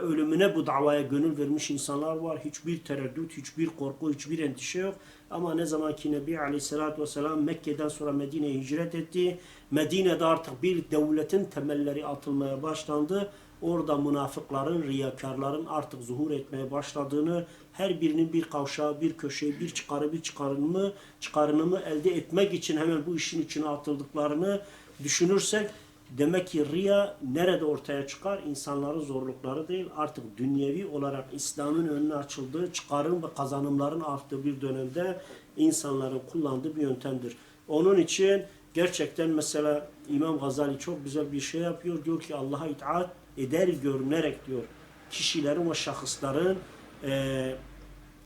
ölümüne bu davaya gönül vermiş insanlar var. Hiçbir tereddüt, hiçbir korku, hiçbir endişe yok. Ama ne zaman ki Nebi Aleyhisselatü Vesselam Mekke'den sonra Medine'ye hicret etti. Medine'de artık bir devletin temelleri atılmaya başlandı. Orada münafıkların, riyakarların artık zuhur etmeye başladığını, her birinin bir kavşağı, bir köşeyi, bir çıkarı, bir çıkarımı, çıkarınımı elde etmek için hemen bu işin içine atıldıklarını düşünürsek Demek ki riya nerede ortaya çıkar? İnsanların zorlukları değil, artık dünyevi olarak İslam'ın önüne açıldığı, çıkarım ve kazanımların arttığı bir dönemde insanların kullandığı bir yöntemdir. Onun için gerçekten mesela İmam Gazali çok güzel bir şey yapıyor. Diyor ki Allah'a itaat eder görünerek diyor. Kişilerin ve şahısların eee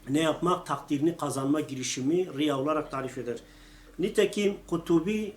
ne yapmak? Takdirini kazanma girişimi riya olarak tarif eder. Nitekim Kutubi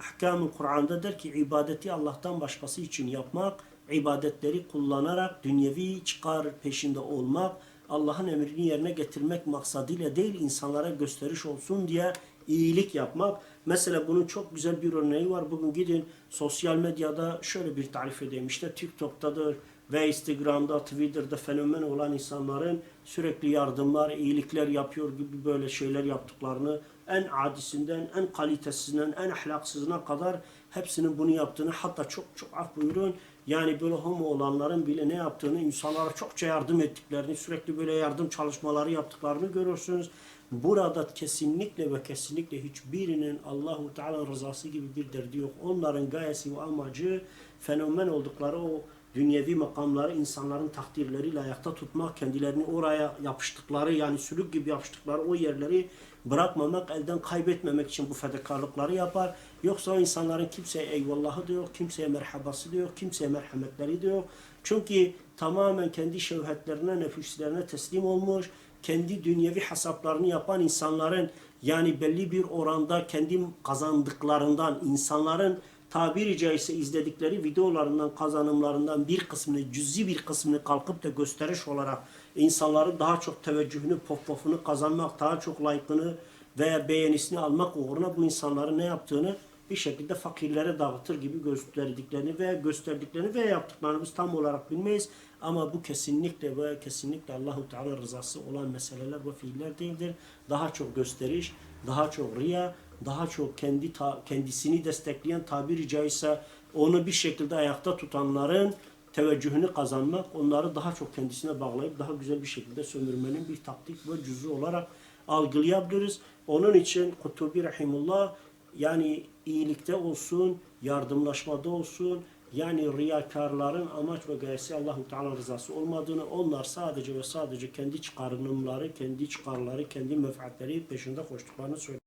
Ahkam-ı Kur'an'da der ki ibadeti Allah'tan başkası için yapmak, ibadetleri kullanarak dünyevi çıkar peşinde olmak, Allah'ın emrini yerine getirmek maksadıyla değil insanlara gösteriş olsun diye iyilik yapmak. Mesela bunun çok güzel bir örneği var. Bugün gidin sosyal medyada şöyle bir tarif edeyim. İşte TikTok'tadır ve Instagram'da, Twitter'da fenomen olan insanların sürekli yardımlar, iyilikler yapıyor gibi böyle şeyler yaptıklarını en adisinden, en kalitesizinden, en ahlaksızına kadar hepsinin bunu yaptığını hatta çok çok af buyurun yani böyle homo olanların bile ne yaptığını, insanlara çokça yardım ettiklerini, sürekli böyle yardım çalışmaları yaptıklarını görürsünüz. Burada kesinlikle ve kesinlikle hiçbirinin Allahu Teala rızası gibi bir derdi yok. Onların gayesi ve amacı fenomen oldukları o dünyevi makamları insanların takdirleriyle ayakta tutmak, kendilerini oraya yapıştıkları yani sülük gibi yapıştıkları o yerleri bırakmamak, elden kaybetmemek için bu fedakarlıkları yapar. Yoksa insanların kimseye eyvallahı da yok, kimseye merhabası da yok, kimseye merhametleri de yok. Çünkü tamamen kendi şevhetlerine, nefislerine teslim olmuş, kendi dünyevi hesaplarını yapan insanların yani belli bir oranda kendi kazandıklarından insanların tabiri caizse izledikleri videolarından, kazanımlarından bir kısmını, cüzi bir kısmını kalkıp da gösteriş olarak insanların daha çok teveccühünü, pop popunu kazanmak, daha çok like'ını veya beğenisini almak uğruna bu insanların ne yaptığını bir şekilde fakirlere dağıtır gibi gösterdiklerini veya gösterdiklerini veya yaptıklarını biz tam olarak bilmeyiz. Ama bu kesinlikle ve kesinlikle Allahu Teala rızası olan meseleler ve fiiller değildir. Daha çok gösteriş, daha çok riya, daha çok kendi ta- kendisini destekleyen tabiri caizse onu bir şekilde ayakta tutanların teveccühünü kazanmak, onları daha çok kendisine bağlayıp daha güzel bir şekilde sömürmenin bir taktik ve cüzü olarak algılayabiliriz. Onun için Kutubi Rahimullah yani iyilikte olsun, yardımlaşmada olsun, yani riyakarların amaç ve gayesi Allahu Teala rızası olmadığını, onlar sadece ve sadece kendi çıkarımları, kendi çıkarları, kendi menfaatleri peşinde koştuklarını söyler.